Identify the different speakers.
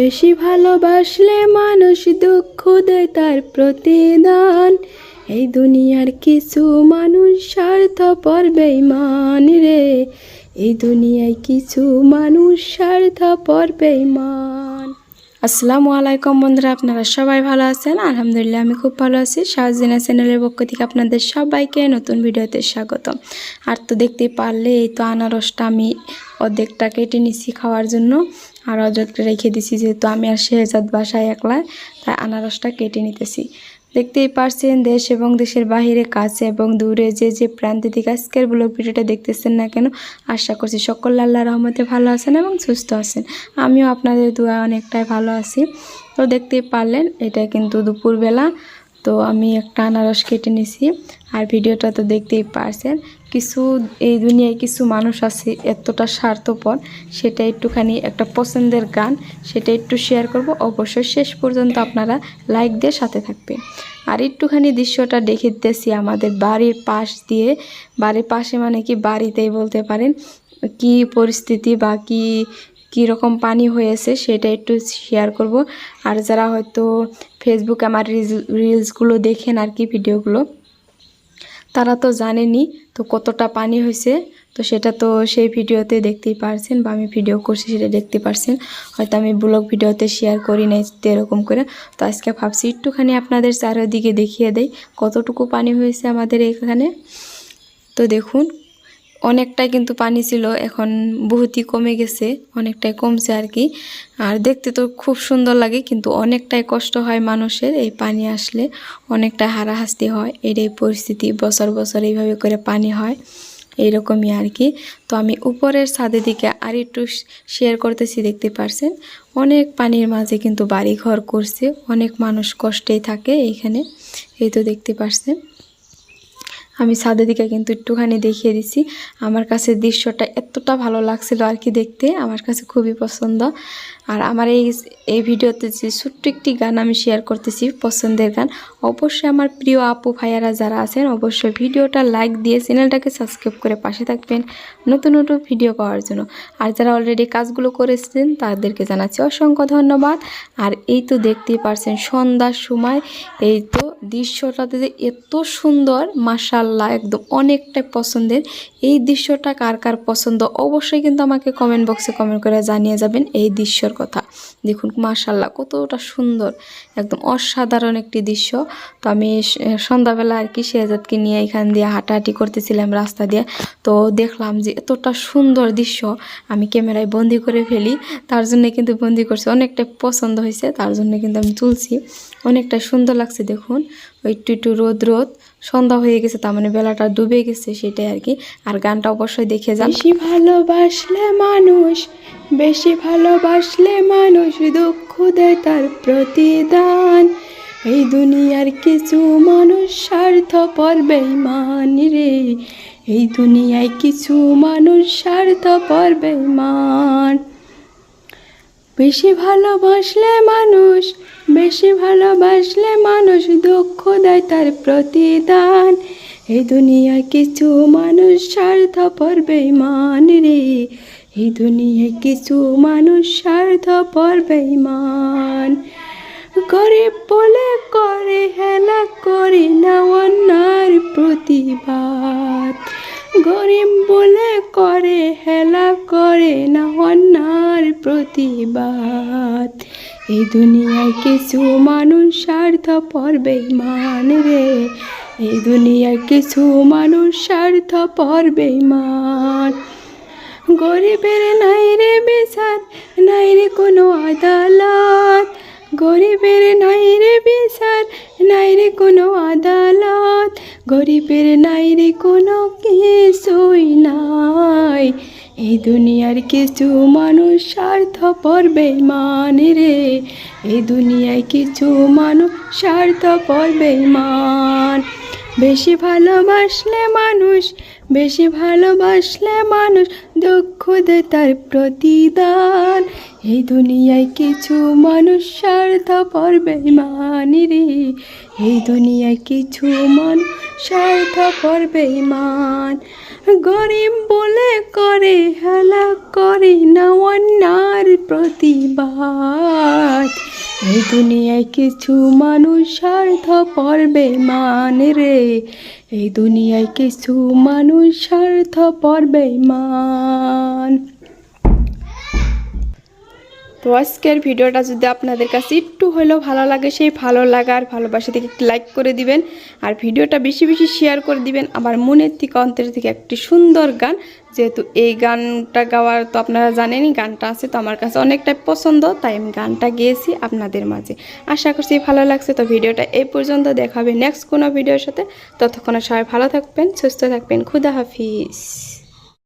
Speaker 1: বেশি ভালোবাসলে মানুষ দুঃখ দেয় তার প্রতিদান। এই দুনিয়ার কিছু মানুষ স্বার্থপর বেইমান রে। এই দুনিয়ায় কিছু মানুষ স্বার্থপর বেইমান আসসালামু আলাইকুম বন্ধুরা, আপনারা সবাই ভালো আছেন? আলহামদুলিল্লাহ, আমি খুব ভালো আছি। শাহজিনা চ্যানেলের পক্ষ থেকে আপনাদের সবাইকে নতুন ভিডিওতে স্বাগত আর তো দেখতে পারলে এই তো আনারসটা আমি অর্ধেকটা কেটে নিছি খাওয়ার জন্য। আর অর্ধেকটা রেখে দিছি, যেহেতু আমি আর শেহজাদ বাসায় একলা, তাই আনারসটা কেটে নিতেছি। দেখতেই পারছেন, দেশ এবং দেশের বাহিরে, কাছে এবং দূরে যে যে প্রান্তে থেকে আজকের ব্লগ ভিডিওটা দেখতেছেন না কেন, আশা করছি সকল আল্লাহ রহমতে ভালো আছেন এবং সুস্থ আছেন। আমিও আপনাদের দোয়া অনেকটাই ভালো আছি। তো দেখতেই পারলেন, এটা কিন্তু দুপুরবেলা। তো আমি একটা আনারস কেটে নিছি। আর ভিডিওটা তো দেখতেই পারছেন, কিছু এই দুনিয়ায় কিছু মানুষ আছে এতটা স্বার্থপর, সেটা একটুখানি একটা পছন্দের গান, সেটা একটু শেয়ার করব। অবশ্যই শেষ পর্যন্ত আপনারা লাইক দিয়ে সাথে থাকবেন। আর একটুখানি দৃশ্যটা দেখে দিতেছি আমাদের বাড়ির পাশ দিয়ে। বাড়ির পাশে মানে কি বাড়িতেই বলতে পারেন, কি পরিস্থিতি বা কি কীরকম পানি হয়েছে সেটা একটু শেয়ার করব। আর যারা হয়তো ফেসবুকে আমার রিলস রিলসগুলো দেখেন আর কি ভিডিওগুলো, তারা তো জানেনি তো কতটা পানি হয়েছে। তো সেটা তো সেই ভিডিওতে দেখতেই পারছেন বা আমি ভিডিও করছি সেটা দেখতে পারছেন। হয়তো আমি ব্লগ ভিডিওতে শেয়ার করি নাই এরকম করে। তো আজকে ভাবছি একটুখানি আপনাদের চারিদিকে দেখিয়ে দেই কতটুকু পানি হয়েছে আমাদের এখানে। তো দেখুন অনেকটাই কিন্তু পানি ছিল, এখন বহুতই কমে গেছে, অনেকটাই কমছে আর কি। আর দেখতে তো খুব সুন্দর লাগে, কিন্তু অনেকটাই কষ্ট হয় মানুষের এই পানি আসলে অনেকটা হারাহাস্তি হয় এর এই পরিস্থিতি, বছর বছর এইভাবে করে পানি হয়, এইরকমই আর কি। তো আমি উপরের ছাদের দিকে আর একটু শেয়ার করতেছি, দেখতে পারছেন? অনেক পানির মাঝে কিন্তু বাড়ি ঘর করছে, অনেক মানুষ কষ্টেই থাকে এইখানে, এই তো দেখতে পারছেন। আমি ছাদের দিকে কিন্তু একটুখানি দেখিয়ে দিছি। আমার কাছে দৃশ্যটা এতটা ভালো লাগছিল আর কি দেখতে, আমার কাছে খুবই পছন্দ। আর আমার এই এই ভিডিওতে যে ছোট্ট একটি গান আমি শেয়ার করতেছি, পছন্দের গান, অবশ্যই আমার প্রিয় আপু ভাইয়ারা যারা আছেন, অবশ্যই ভিডিওটা লাইক দিয়ে চ্যানেলটাকে সাবস্ক্রাইব করে পাশে থাকবেন নতুন নতুন ভিডিও পাওয়ার জন্য। আর যারা অলরেডি কাজগুলো করেছেন, তাদেরকে জানাচ্ছি অসংখ্য ধন্যবাদ। আর এই তো দেখতেই পারছেন সন্ধ্যার সময়, এই তো দৃশ্যটাতে যে এত সুন্দর মাসাল্লাহ একদম অনেকটাই পছন্দের। এই দৃশ্যটা কার কার পছন্দ অবশ্যই কিন্তু আমাকে কমেন্ট বক্সে কমেন্ট করে জানিয়ে যাবেন এই দৃশ্যর কথা। দেখুন মাসাল্লাহ কতটা সুন্দর, একদম অসাধারণ একটি দৃশ্য। তো আমি সন্ধ্যাবেলা আর কি শেহজাদকে নিয়ে এখান দিয়ে হাঁটাহাঁটি করতেছিলাম রাস্তা দিয়ে। তো দেখলাম যে এতটা সুন্দর দৃশ্য আমি ক্যামেরায় বন্দি করে ফেলি। তার জন্য কিন্তু বন্দি করছি অনেকটা পছন্দ হয়েছে, তার জন্য কিন্তু আমি তুলছি। অনেকটা সুন্দর লাগছে, দেখুন। একটু একটু রোদ রোদ, সন্ধ্যা হয়ে গেছে, তার মানে বেলাটা ডুবে গেছে সেটাই আর কি। আর গানটা অবশ্যই দেখে যান। বেশি ভালোবাসলে মানুষ, বেশি ভালোবাসলে মানুষ দুঃখ দেয় তার প্রতিদান। এই দুনিয়ার কিছু মানুষ স্বার্থ স্বার্থপর বেইমান রে। এই দুনিয়ায় কিছু মানুষ স্বার্থ স্বার্থপর বেইমান বেশি ভালোবাসলে মানুষ, বেশি ভালোবাসলে মানুষ দুঃখ দেয় তার প্রতিদান। এই দুনিয়ায় কিছু মানুষ স্বার্থ স্বার্থপর বেইমান রে। এই দুনিয়ায় কিছু মানুষ স্বার্থপর বেইমান গরিব বলে করে হেলা করে না অন্যার প্রতিবাদ। গরিব বলে করে, হেলা করে না অন্যার প্রতিবাদ। এই দুনিয়ায় কিছু মানুষ স্বার্থপর বেইমান রে। এই দুনিয়ায় কিছু মানুষ স্বার্থপর বেইমান গরিবের নাই রে বিচার, নাই রে কোনো আদালত। গরিবের নাই রে বিচার, নাই রে কোনো আদালত। গরিবের নাই রে কোনো কিছুই নাই। এই দুনিয়ার কিছু মানুষ স্বার্থপর বেইমান রে। এই দুনিয়ায় কিছু মানুষ স্বার্থপর বেইমান বেশি ভালোবাসলে মানুষ, বেশি ভালোবাসলে মানুষ দুঃখ দেয় তার প্রতিদান। এই দুনিয়ায় কিছু মানুষ স্বার্থপর বেইমান রে। এই দুনিয়ায় কিছু মানুষ স্বার্থপর বেইমান গরিব বলে করে, হেলা করে না অন্যার প্রতিবাদ। এই দুনিয়ায় কিছু মানুষ স্বার্থ পড়বে মান রে। এই দুনিয়ায় কিছু মানুষ স্বার্থ পড়বে মান তো আজকের ভিডিওটা যদি আপনাদের কাছে একটু হলেও ভালো লাগে, সেই ভালো লাগার ভালোবাসা থেকে একটি লাইক করে দিবেন। আর ভিডিওটা বেশি বেশি শেয়ার করে দিবেন। আমার মনের থেকে, অন্তরের থেকে একটি সুন্দর গান। যেহেতু এই গানটা গাওয়ার তো আপনারা জানেনই, গানটা আছে তো আমার কাছে অনেকটাই পছন্দ, তাই আমি গানটা গেয়েছি আপনাদের মাঝে। আশা করছি ভালো লাগছে, তো ভিডিওটা এই পর্যন্ত দেখাবে নেক্সট কোনো ভিডিওর সাথে। ততক্ষণে সবাই ভালো থাকবেন, সুস্থ থাকবেন, খুদা হাফিজ।